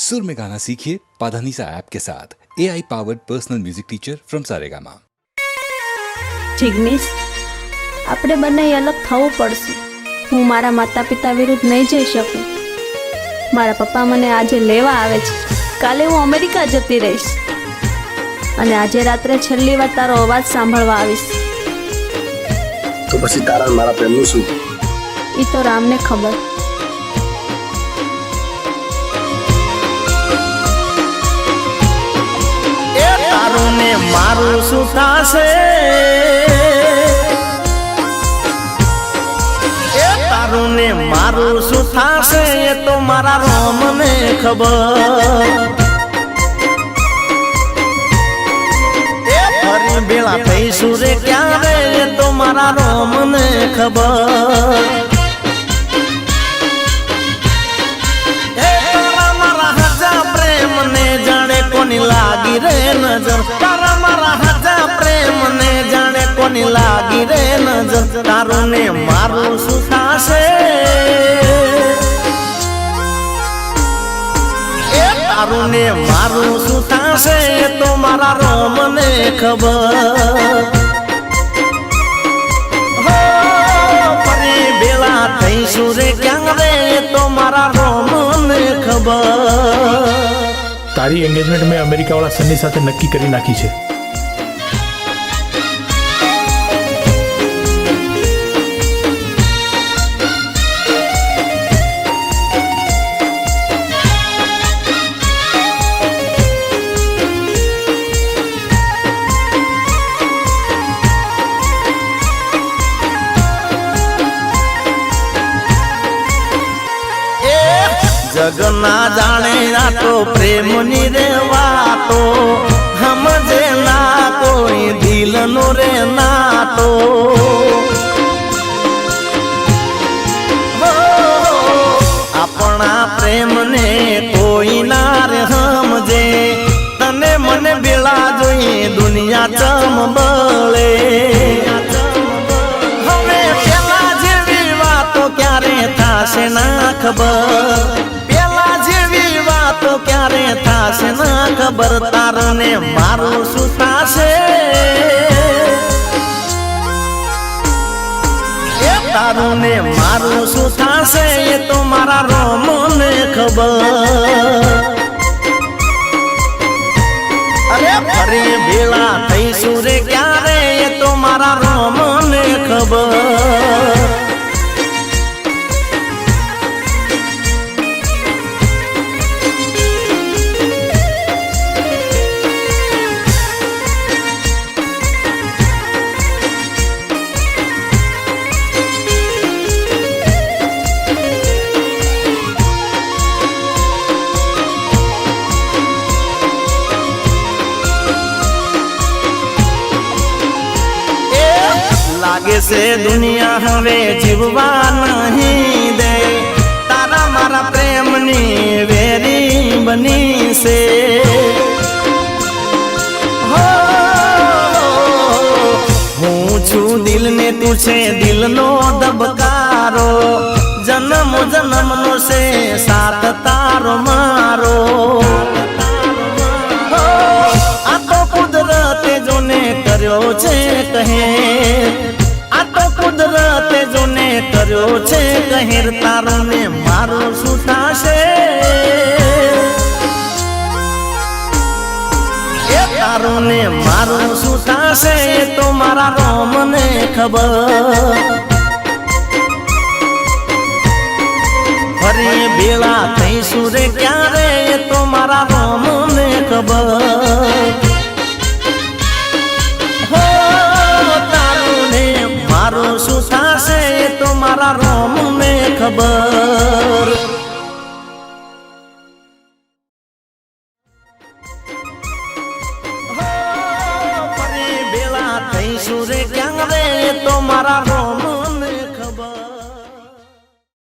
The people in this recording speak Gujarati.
सुर में गाना सीखिए पाधानीसा ऐप के साथ A I powered personal music teacher from Saregama Jignesh આપણે બંને અલગ થવું પડશે હું મારા માતા પિતા વિરુદ્ધ નહીં જઈ શકું મારા પપ્પા મને આજે લેવા આવે છે કાલે હું અમેરિકા જતી રહીશ અને આજે રાત્રે છેલ્લી વાર તારો અવાજ સાંભળવા આવીશ તો પછી તારા અને મારા પ્રેમનું શું એ તો રામને ખબર મારું શું થાશે? તારું ને મારું શું થાશે એ તો મારા રોમને ખબર. ભેળા થઈશું રે ક્યારે તો મારા રોમને ખબર. રે નજર તારું ને મારું શું થશે? તારું ને મારું શું થશે તો મારા રોમ ને ખબર થઈશું રે ક્યાં તો મારા રોમને ખબર? તારી એન્ગેજમેન્ટ મેં અમેરિકાવાળા સન્ની સાથે નક્કી કરી નાખી છે. જગના જાણે ના તો પ્રેમની રે વાતો સમજે ના કોઈ દિલનો રે નાતો. આપણા પ્રેમને કોઈ ના રે સમજે તને મને બેળા જોઈએ દુનિયા ચમબળે હવે પેલા જેવી વાતો ક્યારે થાશે ના ખબર? થાશે ના ખબર તારને મારું શું થાશે તારું ને મારું શું થાશે એ તો મારા રોમને ખબર. અરે ફરી ભેળા થઈશું રે ક્યારે લાગે છે દુનિયા હવે જીવવા નહીં દે. તારા મારા પ્રેમની વેરી બની છે. હું છું દિલ ને તું છે દિલનો દબકારો કર્યો છે કહે. આ તો કુદરતે જોને કર્યો છે કહેર તારોને મારું શું થાશે તારું ને મારું શું તો મારા રોમને ખબર. ફરી ભેળા થઈશું રે ક્યારે તો મારા રોમને ખબર. એ તો ને ખબર. હો, ફરી ભેળા થઈશું રે ક્યાં રે તો મારા રોમ